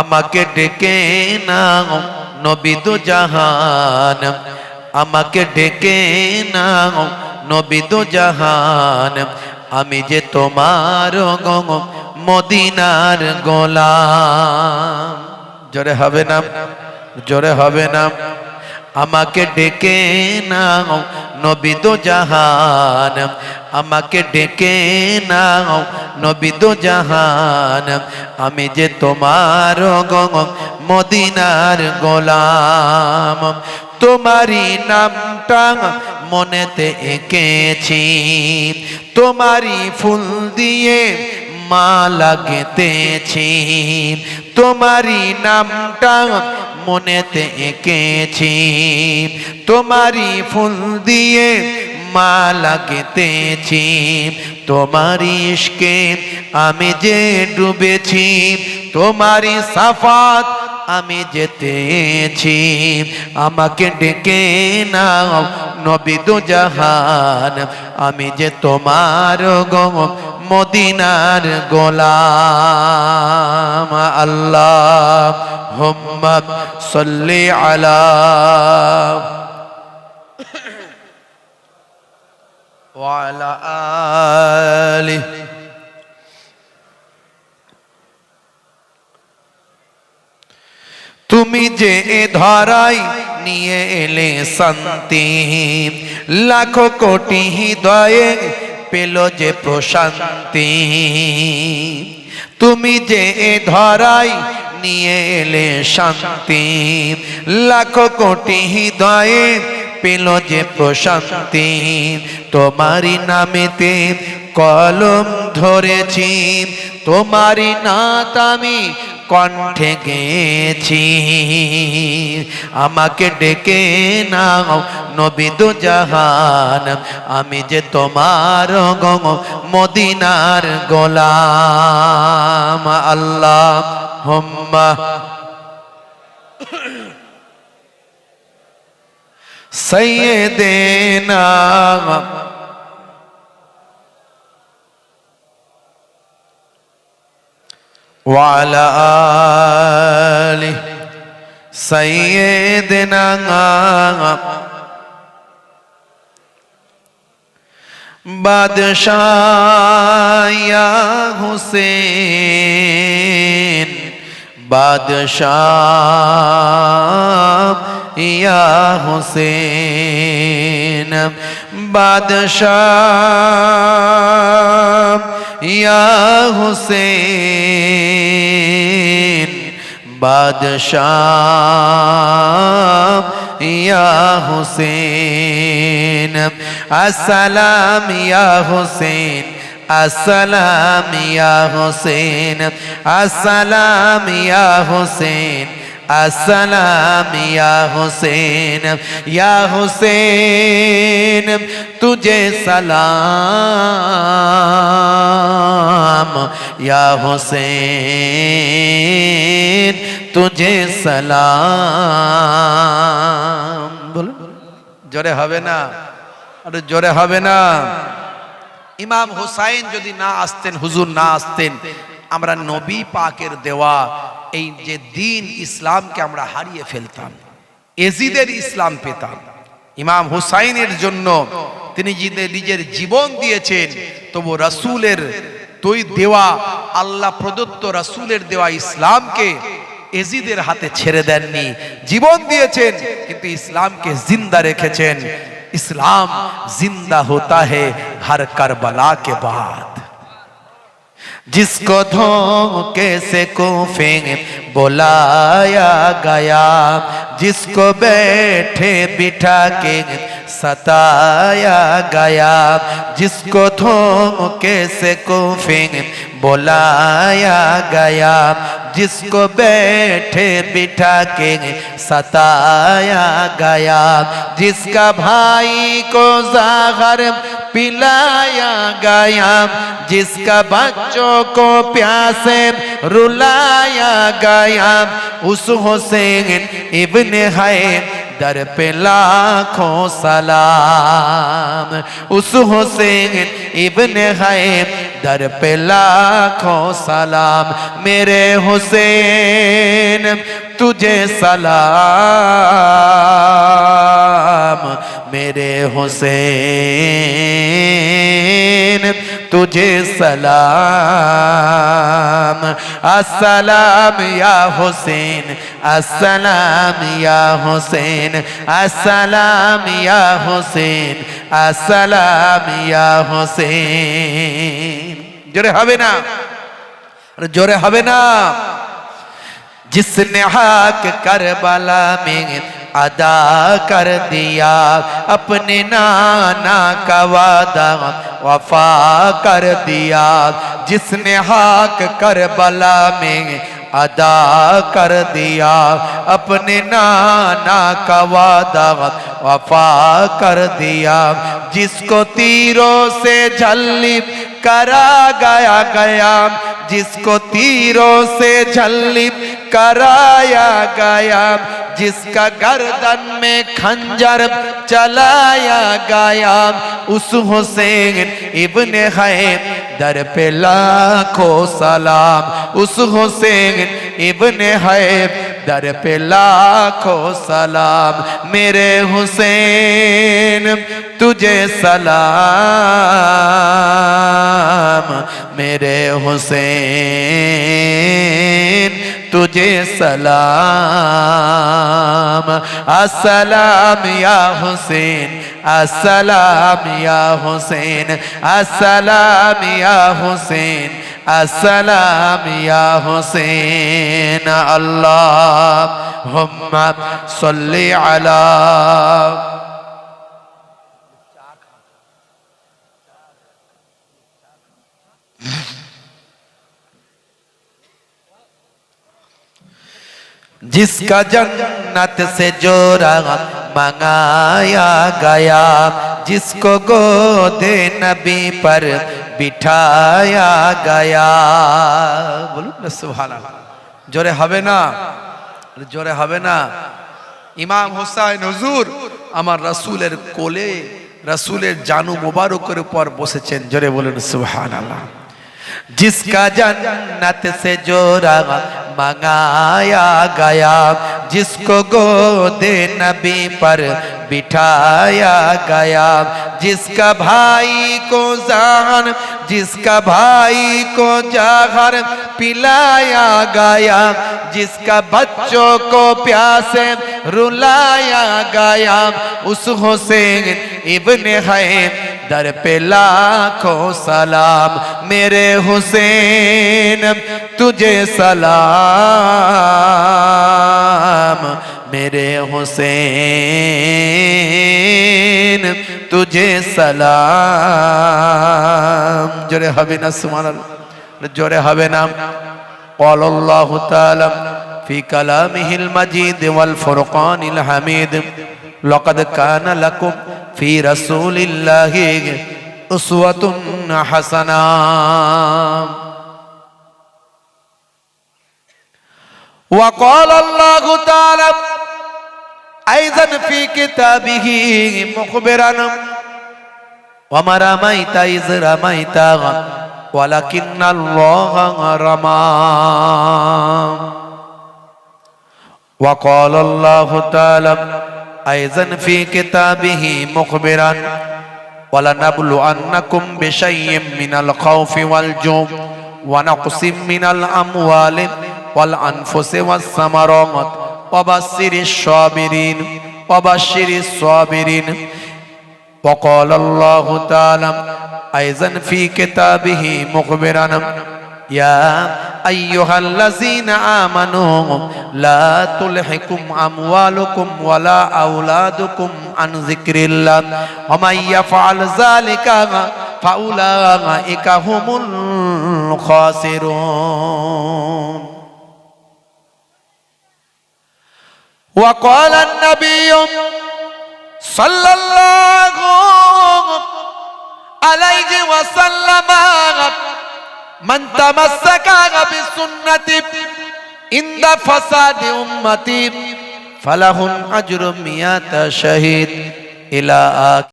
আমাকে ডেকে নাও, নবী দু জাহান। আমাকে ডেকে নাও, নবী দু জাহান। আমি যে তোমার মদিনার গোলাম। জোরে হবে না, জোরে হবে না। আমাকে ডেকে নাও, নবী দু জাহান। আমাকে ডেকে নাও নবী দু জাহান। আমি যে তোমার গো মদিনার গোলাম। তোমারই নামটা মনেতে এঁকেছি। তোমারই ফুল দিয়ে মালা গেতেছি তোমারই নামটা মনেতে এঁকেছি। তোমারই ফুল দিয়ে মালা গেতেছি তোমারই ইশকে আমি যে ডুবেছি, তোমারই সাফাত আমি যেতেছি। আমাকে ডেকে নাও নবী জাহান, আমি যে তোমার গো মদিনার গোলাম। আল্লাহ হুম্মদ সল্লি আলা وعلى آله তুমি যে এ ধরাই নিয়ে এলে শান্তি লাখো কোটি হৃদয়ে পেল যে প্রশান্তি তুমি যে এ ধরাই নিয়ে এলে শান্তি লাখো কোটি হৃদয়ে পেল যে প্রশান্তি, তোমারই নামেতে কলম ধরেছি, তোমারই নাত আমি কণ্ঠে গেছি আমাকে ডেকে নাও নবী দু জাহান আমি যে তোমার মদিনার গোলাম আল্লাহ হুম্মা سيدنا وعلى آله سيدنا بادشاہ یا حسین বাদশাহ ইয়া হুসেন। বাদশাহ ইয়া হুসেন। বাদশাহ ইয়া হুসেন। আসসালাম ইয়া হুসেন। আসসালাম ইয়া হুসেন, আসসালাম ইয়া হোসেন, আসসালাম ইয়া হুসেন ইয়া হুসেন তুঝে সালাম, ইয়া হোসেন তুঝে সালাম। বলুন, জোরে হবে না? আরে জোরে হবে না। ইমাম হুসাইন যদি না আসতেন, হুজুর না আসতেন, আমরা নবী পাকের দেওয়া এই যে দিন ইসলামকে আমরা হারিয়ে ফেলতাম, এজিদের ইসলাম পেতাম। ইমাম হুসাইনের জন্য তিনি নিজের জীবন দিয়েছেন, তবু রাসূলের তৈ দেওয়া, আল্লাহ প্রদত্ত রাসূলের দেওয়া ইসলামকে এজিদের হাতে ছেড়ে দেননি। জীবন দিয়েছেন, কিন্তু ইসলামকে জিন্দা রেখেছেন। اسلام زندہ ہوتا ہے ہر کربلا کے بعد۔ جس کو دھوکے سے کوفے بولایا گیا، جس کو بیٹھے بٹھا کے ستایا گیا، جس کو دھوکے سے کوفے بولایا گیا، جس کو بیٹھے بٹھا کے ستایا گیا، جس کا بھائی کو زاغر پلایا گیا، جس کا بچوں کو پیاسے رولایا گیا۔ اس حسین ابن ہے در پہ لاکھوں سلام۔ اس حسین ابن ہے در پہ لاکھوں سلام۔ میرے حسین، تجھے سلام۔ मेरे हुसैन तुझे सलाम अस्सलाम या हुसैन अस्सलाम या हुसैन अस्सलाम या हुसैन अस्सलाम या हुसैन জোরে হবে না আরে জোরে হবে না जिसने हाक करबला में ادا کر دیا، اپنے نانا کا وعدہ وفا کر دیا۔ جس نے حاک کربلا میں ادا کر دیا، اپنے نانا کا وعدہ وفا کر دیا۔ جس کو تیروں سے جھلی کرا گیا گیا جس کو تیروں سے جھلب کرایا گیا، جس کا گردن میں کھنجر چلایا گیا، اس حسین ابن حیم در پہ لاکھوں سلام، اس حسین ابن حیم در پہ لاکھوں سلام میرے حسین تجھے سلام میرے حسین تجھے سلام السلام یا حسین السلام یا حسین السلام یا حسین السلام یا حسین اللہم صلی علی جس کا جنت سے جوڑا منگایا گیا، جس کو گود نبی پر বিঠায়া গায়া। বলুন না সুহান জোরে হবে না? জোরে হবে না। ইমাম হোসাই হুজুর, আমার রসুলের কোলে, রসুলের জানু মোবারকের উপর বসেছেন। জোরে বলুন সুহান আল্লাহ جس کا جنت سے جوڑا منگایا گیا، جس کو گود نبی پر بٹھایا گیا، جس کا بھائی کو زہن جس کا بھائی کو جاہر پلایا گیا، جس کا بچوں کو پیاسے رولایا گیا، اس حسین ابن ہے در پہ لاکھوں سلام میرے حسین تجھے سلام میرے حسین تجھے سلام جورے হবে না সুবহানাল্লাহ জোরে হবে না قال الله تعالى في كلامه المجيد والفرقان الحميد لقد كان لكم في رسول الله أسوة حسنة وقال الله تعالى أيضا في كتابه مخبرا وما رميت إذ رميت ولكن الله رمى وقال الله تعالى أيضا في كتابه مخبرا ولنبلونكم بشيء من الخوف والجوع ونقص من الأموال والأنفس والثمرات وبشر الصابرين وبشر الصابرين وقال الله تعالى أيضا في كتابه مخبرا يا أيها الذين آمنوا لا تلحكم أموالكم ولا أولادكم عن ذكر الله ومن يفعل ذلك فأولئك هم الخاسرون وقال النبي صلى الله عليه وسلم من تمسك بسنة عند فساد أمتي فلهم أجر مئة شهيد إلى آخر